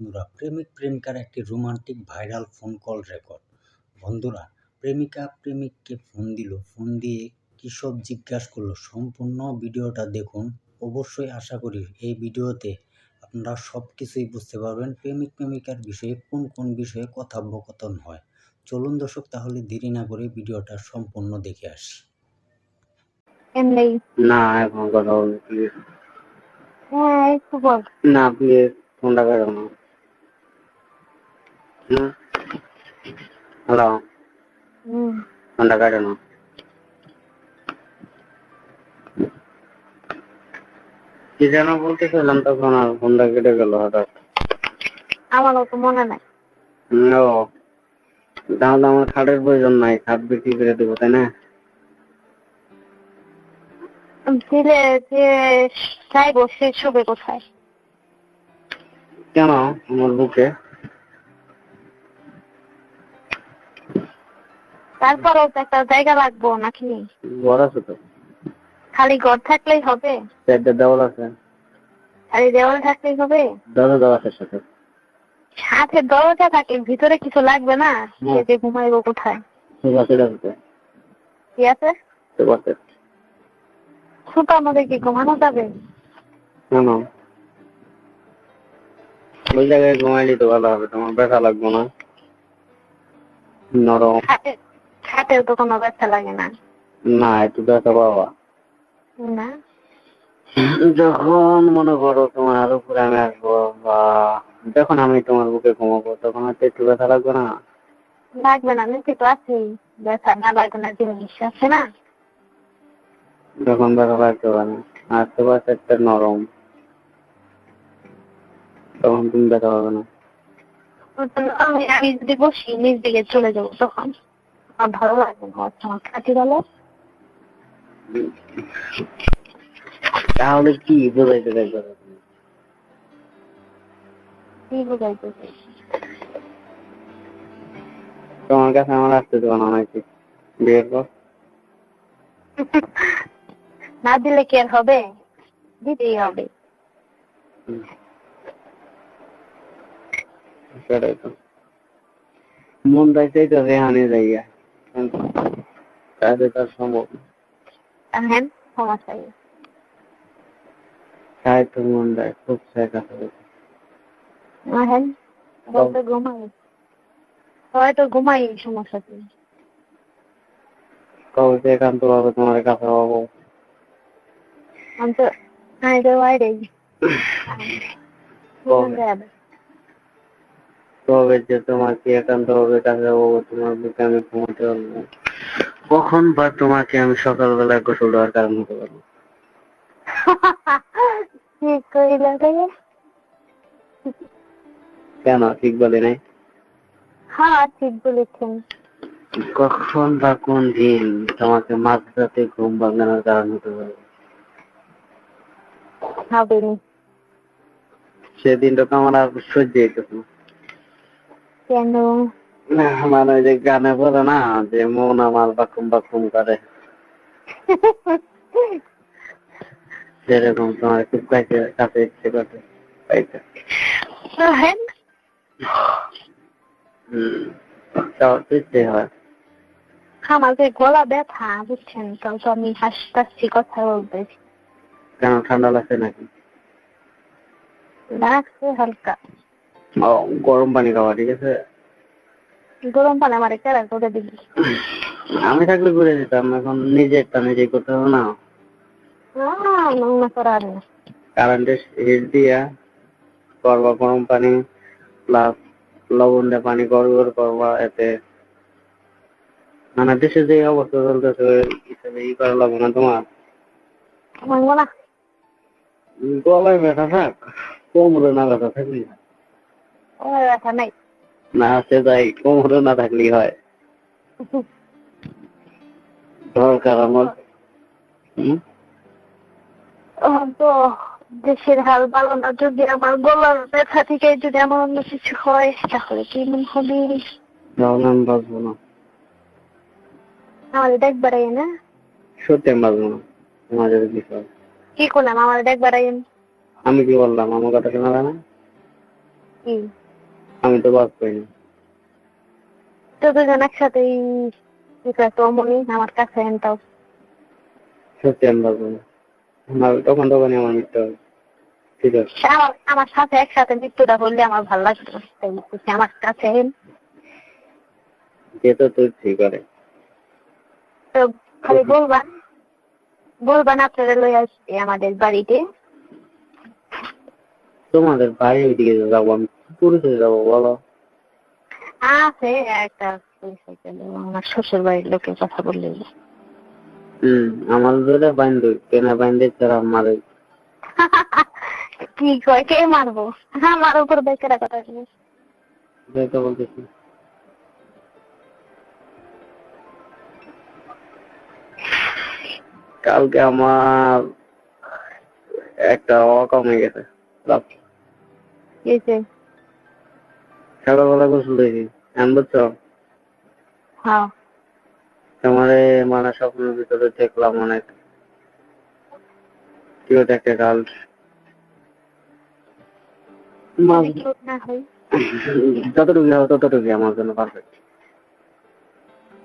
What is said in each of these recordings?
বন্ধুরা প্রেমিক প্রেমিকার একটি romantic viral phone call record. বন্ধুরা প্রেমিকা প্রেমিককে ফোন দিল। ফোন দিয়ে কী সব জিজ্ঞাসা করল? সম্পূর্ণ ভিডিওটা দেখুন। অবশ্যই আশা করি এই ভিডিওতে আপনারা সব কিছুই বুঝতে পারবেন প্রেমিক প্রেমিকার বিষয়ে কোন কোন বিষয়ে কথোপকথন হয়। চলুন দর্শক তাহলে দেরি না করে ভিডিওটা সম্পূর্ণ দেখে আসি। না এখন কথা বলবি প্লিজ হ্যাঁ একটু বল। না প্লিজ ফোনটা কেটো না না কি যেন বলতেছিলাম তখন আর ফোনটা কেটে গেল হঠাৎ আমারও তো মনে নাই ও তাহলে আমার খাটের প্রয়োজন নাই খাট বিক্রি করে দেবো তাই না দিলে যে চাইব সে ছবি কোথায় কেন আমার বুকে তারপরেও তো একটা জায়গা লাগবো নাকি? ঘর আছে তো। খালি ঘর থাকলেই হবে? চারটে দেওয়াল আছে। খালি দেওয়াল থাকলেই হবে? দরজা দেওয়া আছে সাথে। সাথে দরজা থাকে ভিতরে কিছু লাগবে না? সে যে ঘুমাইবো কোথায়? কি আছে? সুতার মধ্যে কি ঘুমানো যাবে? কেন ওই জায়গায় ঘুমাইলে তো ভালো হবে তোমার ব্যথা লাগবে না। নরম। খাটেও তো কোনো ব্যথা লাগে না। না একটু ব্যথা পাওয়া। না? যখন মনে করো তোমার উপরে আমি আসব বা যখন আমি তোমার বুকে ঘুমাবো তখন হয়তো একটু ব্যথা লাগবে না? লাগবে না নিচে তো আছেই ব্যথা না লাগবে না জিনিস আছে না? যখন ব্যথা লাগতে পারে আশেপাশে একটা নরম। তখন তুমি ব্যথা পাবে না। আমি যদি বসি নিচ দিকে চলে যাব তখন। ভালো লাগবে খাটি ভালো তাহলে কি বোঝাইতে কি বোঝাইতে তোমার কাছে আমার আসতে দেবো না নাকি? বিয়ের পর? না দিলে কি আর হবে? দিতেই হবে। সেটাই তো। মন চাইতেই তো রেহানে জায়গা কিন্তু তার সম্ভব। হ্যাঁ নেই চাই তো মন দেয় খুব চাই কাছে হ্যাঁ বলতে ঘুমাই। সবাই তো ঘুমাই সমস্যা কি কবে যে একান্ত ভাবে তোমার কাছে পাবো আমি তো আমি তো বাইরে কবে যে তোমাকে একান্ত ভাবে কাছে পাবো তোমার বুকে আমি ঘুমাতে পারব কখন বা তোমাকে আমি সকালবেলা গোসল দেওয়ার কারণ হতে পারব? কেন ঠিক বলি নাই? হ্যাঁ ঠিক বলেছেন। কখন বা কোন দিন তোমাকে মাঝরাতে ঘুম ভাঙানোর কারণ হতে পারবে? হবে সেদিনটা তো আমার আর সহ্য হইতেছে না। কেন? ওই যে গানে বলে না যে মন আমার বাকুম বাকুম করে। সেরকম তোমার খুব কাছে কাছে ইচ্ছে পাইতে আমার যে গলা ব্যথা বুঝছেন তো আমি হাসতাছি কথা বলতেছি কেন ঠান্ডা লাগছে নাকি? লাগছে হালকা। গরম পানি খাওয়া ঠিক আছে? গরম পানি আমার কেরা করে দিবি। আমি থাকলে ঘুরে দিতাম এখন নিজেরটা নিজেই করতে হবে না। না করার না। কারেন্টে হিট দিয়া করবা গরম পানি প্লাস লবণ দিয়ে পানি গড়গড় করবা এতে মানে দেশে যে অবস্থা চলতেছে হিসেবে ই করা লাগবে না তোমার। গলায় ব্যথা থাক কোমরে না ব্যথা থাকলি। হয়। ওর ব্যথা নাই। না সে যাই কোমরে না থাকলেই হয়। দরকার আমার। তো দেশের হাল ভালো না যদি আমার গলার ব্যথা থেকে যদি আমার অন্য কিছু হয় তাহলে কি মন হবে? তাহলে আমি বাঁচবো না। আমার দেখবার না সত্যি আমি বাঁচবো না। তোমার যদি কিছু কি করলাম? আমার দেখবার আমি কি বললাম? আমার কথা শোনা না? কি? আমি তো তো দুজন একসাথেই তো অমনি আমার কাছে এনটাও সত্যি আমি আমার তখন তখনই আমার মৃত্যু হবে ঠিক আছে। আমার আমার সাথে একসাথে মৃত্যুটা আমার ভালো লাগতো আমার কাছে এন। যেহেতু তুই ঠিক করে। তো খালি বলবান বলবান আপনারা লই আসবে আমাদের বাড়িতে। তোমাদের বাড়ি ওইদিকে যাব আমি। পুরুষে যাব বলো আছে একটা পরিচয় আমার শ্বশুর বাড়ির লোকের কথা বললে আমার তারা মারে কি কয় কে মারবো আমার উপর কথা বলতেছি কালকে আমার একটা অকাম হয়ে গেছে রাত কি হয়েছে? সকালবেলা গোসল দেখি আমি বুঝছ তোমারে মানে স্বপ্নের ভিতরে দেখলাম অনেক। কিউট একটা গার্ল। যদি cute না হয়। যতটুকু হবে ততটুকু আমার জন্য পারফেক্ট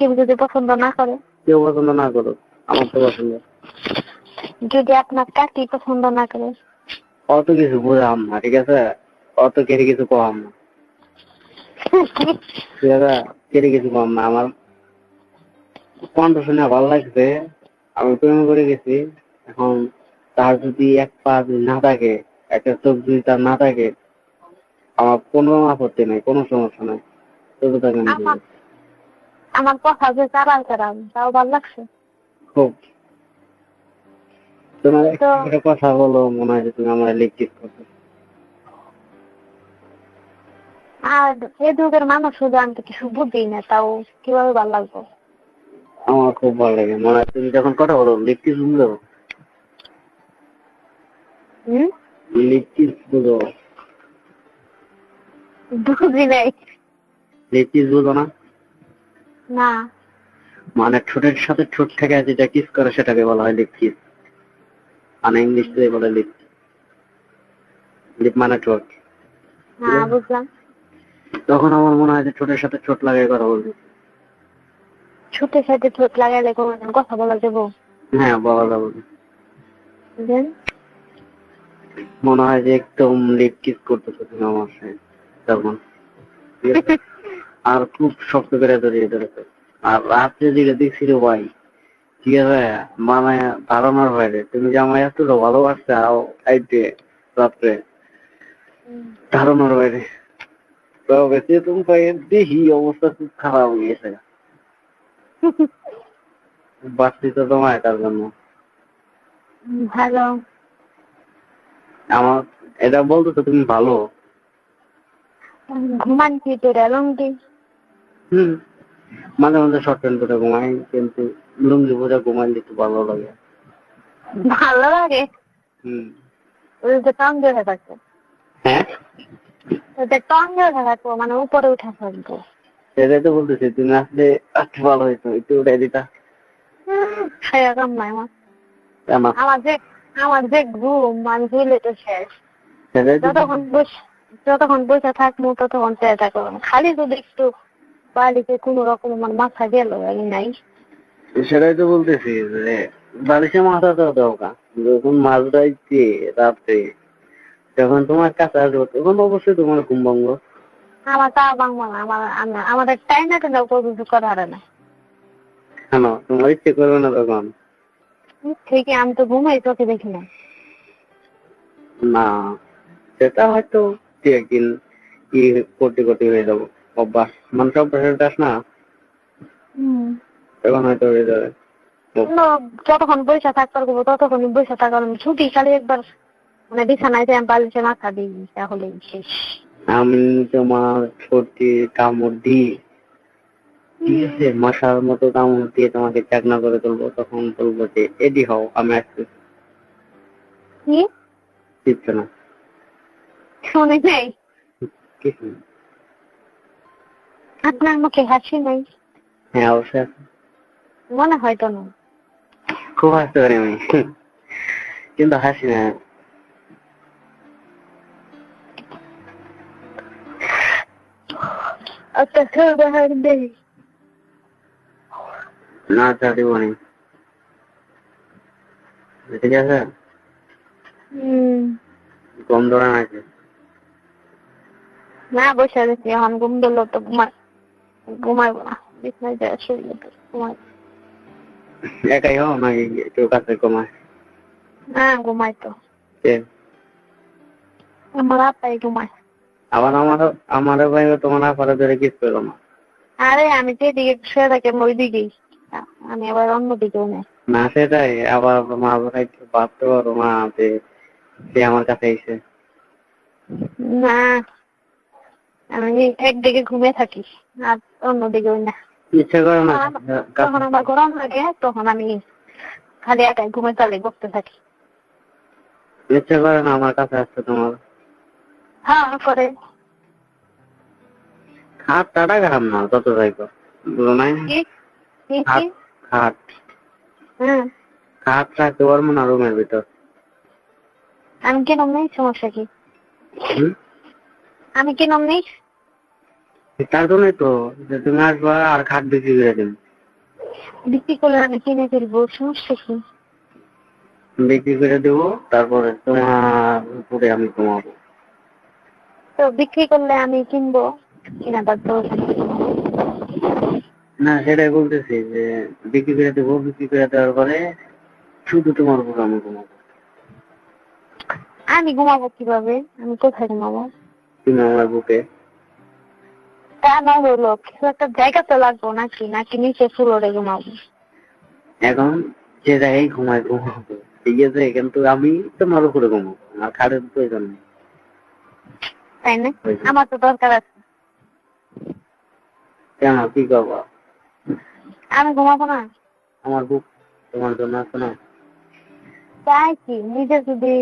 কেউ যদি পছন্দ না করে? কেউ পছন্দ না করুক আমার তো পছন্দ। যদি আপনার কাকি পছন্দ না করে? অত কিছু বুঝাম না ঠিক আছে? অত কেটে কিছু কম না। আছে কেটে কম না আমার কণ্ঠ শুনে ভালো লাগছে আমি প্রেম করে গেছি। এখন তার যদি এক পা না থাকে একটা চোখ যদি তার না থাকে আমার কোনো আপত্তি নেই কোনো সমস্যা নাই। তবু তাকে আমি আমার কথা যে চারাল চারাল তাও ভালো লাগছে? খুব। তোমার একটা কথা বলো মনে হয় যে তুমি আমার লিখিত করছ। আর এ যুগের মানুষ শুধু আমি তো কিছু বুঝি না তাও কীভাবে ভালো লাগবে? আমার খুব ভালো লাগে। মনে হয় তুমি যখন কথা বলো লিখতে শুনলো হম? লিখতে বুঝো? বুঝি নাই। লিখতে বুঝো না? না। মানে ঠোঁটের সাথে ঠোঁট থেকে যেটা কিস করে সেটাকে বলা হয় লিপ কিস মানে ইংলিশ বলে লিপ। লিপ মানে ঠোঁট। না বুঝলাম। তখন আমার মনে হয় যে ঠোঁটের সাথে ঠোঁট লাগাই কথা বলবি। ছুটে সাথে ঠোঁট লাগাইলে কোনোদিন কথা বলা যাব? হ্যাঁ বলা যাবে। দেন। মনে হয় যে একদম লিপ কিস করতেছো তুমি আমার সাথে তখন। আর খুব শক্ত করে জড়িয়ে ধরেছে। আর রাত্রে যেটা দেখছি রে ভাই ঠিক আছে? মানে ধারণার বাইরে। তুমি যে আমায় এতটা ভালোবাসতে আও আইতে রাত্রে। ধারণার বাইরে। অবস্থা খুব খারাপ হয়ে গেছে তো জন্য ভালো। আমার এটা বলতো তো তুমি ভালো? ঘুমান কি তোর লঙ্গি হুম। মাঝে মাঝে শর্ট প্যান্ট পরে ঘুমাই কিন্তু লুঙ্গি বোঝা ঘুমাইলে একটু ভালো লাগে। ভালো লাগে? হুম। ওই যে টং ধরে থাকতো হ্যাঁ? ওদের থাকতো মানে উপরে উঠা থাকতো সেটাই তো বলতেছি তুমি আসলে একটু ভালো হইতো একটু উঠাই দিতা। নাই আমার যে আমার যে ঘুম আমি ভুলে তো শেষ। যতক্ষণ বস যতক্ষণ বসে থাকব ততক্ষণ চেষ্টা করব খালি যদি একটু বাড়িতে কোনো রকম আমার মাথা গেল আমি নাই। সেটাই তো বলতেছি যে বালিশে মাথা তো দরকার। যখন মাছ ধরাইছে রাত্রে যখন তোমার কাছে আসব তখন অবশ্যই তোমার ঘুম ভঙ্গ আমার তা বাংলা না আমার আমি- আমাদের টাইম না কিন্তু কিছু করা হারে না। কেন? তোমার ইচ্ছে করবে না তখন? ঠিকই আমি তো ঘুমাই চোখে দেখি না। না সেটা হয়তো তুই একদিন ই কোটি কোটি হয়ে যাব। অভ্যাস মানুষ অভ্যাসের দাস না? তখন হয়তো হয়ে যাবে। যতক্ষণ বসে থাকতে পারব ততক্ষণ বসে থাকার ছুটি খালি একবার মানে বিছানায় বালিশে মাথা দিই শেষ। আমি তোমার ছোটি কামড় দিই। ঠিক আছে মশার মতো কামড় দিয়ে তোমাকে চাকনা করে তুলবো তখন বলব যে এডি হও আমি আসছি। কি? দিচ্ছে না। শুনে নেই। কিছু না। আপনার মুখে হাসি নাই? হ্যাঁ অবশ্যই মনে হয় তো না। খুব হাসতে পারি আমি। কিন্তু হাসি না। আচ্ছা ছেড়ে দেখা দেখি না চা দিব নি ঠিক আছে হম কম ধরে নাকি না বসে গেছি এখন ঘুম দিল তো ঘুমাই ঘুমাইবো না বিছনায় যায় শুয়ে ঘুমাই একাই হও নাকি কেউ কাছে কমায় না ঘুমাই তো কে আমার আপাই ঘুমায় আবার আমার আমার ভাই তোমার আপারে ধরে কিস পেল না। আরে আমি যেদিকে শুয়ে থাকি ওই দিকেই আমি আবার অন্য দিকেও নেই। না সেটাই। আবার মা ভাই ভাবতে পারো মা যে সে আমার কাছে এসে না আমি একদিকে ঘুমিয়ে থাকি আর অন্য দিকে ওই না। ইচ্ছা করে না যখন আমার গরম লাগে তখন আমি খালি একাই ঘুমে চালে বসতে থাকি। ইচ্ছা করে না আমার কাছে আসছে তোমার। হ্যাঁ করে খাট টাটা খারাপ না তত যাইকো বুঝো নাই? খাট খাট খাট রাখতে পারব না রুমের ভিতর। আমি কেন নেই? সমস্যা কি? আমি কেন নেই? তার জন্যই তো যে তুমি আসবা আর খাট বিক্রি করে দিন বিক্রি করলে আমি কিনে ফেলব সমস্যা কি? বিক্রি করে দেবো তারপরে তোমার উপরে আমি ঘুমাবো। তো বিক্রি করলে আমি কিনবো? কিনাবার তো না সেটাই বলতেছি যে বিক্রি করে দেবো বিক্রি করে দেওয়ার পরে শুধু তোমার উপর আমি ঘুমাবো। আমি ঘুমাবো কীভাবে? আমি কোথায় ঘুমাবো? তুমি আমার বুকে। তা না হলো কিছু একটা জায়গা তো লাগবো নাকি? নাকি নিচে ফ্লোরে ঘুমাবো? এখন যে জায়গায় ঘুমায় ঘুমাবো। ঠিক আছে কিন্তু আমি তোমার উপরে ঘুমাবো আর খাটের প্রয়োজন নেই। তাই না? আমার তো দরকার আছে। কেন? কি করব আমি ঘুমাবো না। আমার বুক তোমার জন্য আছে না? তাই কি? নিজে যদি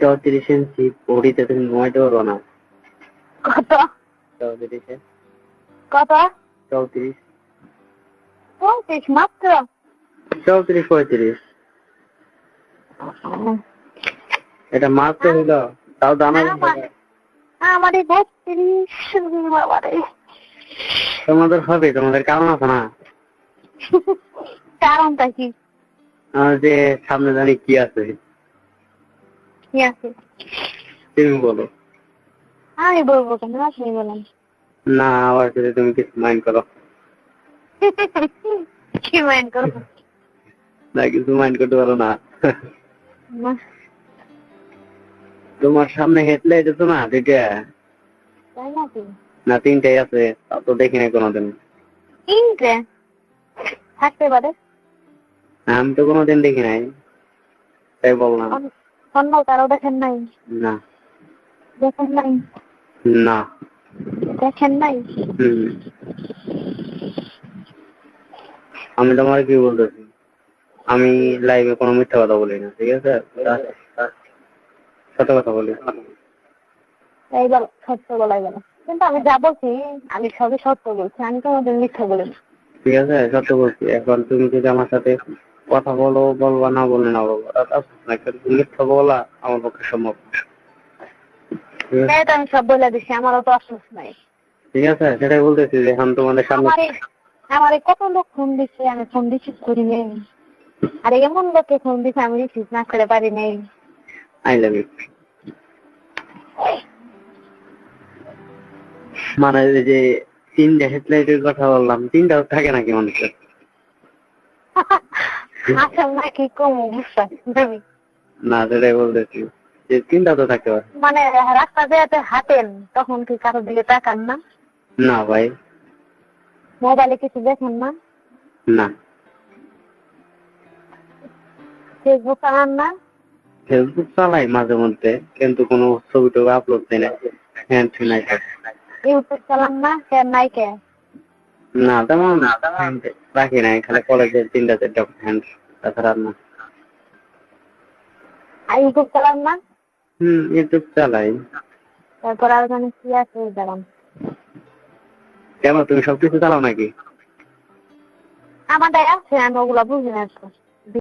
চৌত্রিশ ইঞ্চি বডিতে তুমি ঘুমাইতে পারব না? কত? চৌত্রিশে কত? চৌত্রিশ। পঁয়ত্রিশ মাত্র? চৌত্রিশ পঁয়ত্রিশ। এটা মারতে হইল? তাও বত্রিশ বাবারে তোমাদের হবে তোমাদের কারণ আছে না? কারণটা কি? যে সামনে জানি কি আছে? কি আছে? তুমি বলো। আমি বলব কেন? আপনি বলেন। না আবার যদি তুমি কিছু মাইন্ড করো। কি মাইন্ড করব? না কিছু মাইন্ড করতে পারো না, তোমার সামনে হেডলাইট আছে না দুইটা? না তিনটাই আছে তা তো দেখি নাই কোনোদিন। তিনটে? থাকতে পারে। আমি তো কোনোদিন দেখি নাই তাই বললাম। অন- অন্য কারও দেখেন নাই? না। দেখেন নাই? না। দেখেন নাই? আমি তোমার কি বলতেছি? আমি লাইভে কোনো মিথ্যা কথা বলি না ঠিক আছে? সত্য কথা বলি। এই বলো সত্য বলাই বলো কিন্তু আমি যা বলছি আমি সবই সত্য বলছি আমি কোনোদিন মিথ্যা বলি ঠিক আছে সত্য বলছি। এখন তুমি যদি আমার সাথে কথা বলো বলবা না বলে না বলব মিথ্যা বলা আমার পক্ষে সম্ভব। ঠিক আমি সব বলে দিছি আমারও তো আফসোস নাই। ঠিক আছে সেটাই বলতেছি যে এখন তোমাদের সামনে আমারে কত লোক ফোন দিচ্ছে আমি ফোন রিসিভ করি নেই। আর এমন লোকে ফোন দিচ্ছে আমি রিসিভ না করে পারি নেই। I love you. মানে যে তিনটা হেডলাইটের কথা বললাম তিনটাও থাকে নাকি মানুষের? নাকি কম না সেটাই বলতেছি যে তিনটা তো থাকতে পারে। মানে রাস্তা হাঁটেন তখন কি কারোর দিকে তাকান না? না ভাই। মোবাইলে কিছু দেখেন না? না। ফেসবুক চালান না? ফেসবুক চালাই মাঝে মধ্যে কিন্তু কোনো ছবি টবি আপলোড দিই না হ্যান্ড নাই। ইউটিউব চালান না কে নাই কে? না তেমন hand রাখি নাই খালি কলেজে তিনটা চারটা হ্যান্ড তাছাড়া না। আর ইউটিউব চালান না? হুম ইউটিউব চালাই। তারপর আর জানি কি আছে দাঁড়ান কেন তুমি সবকিছু চালাও নাকি? আমাদের আছে আমি ওগুলা বুঝি না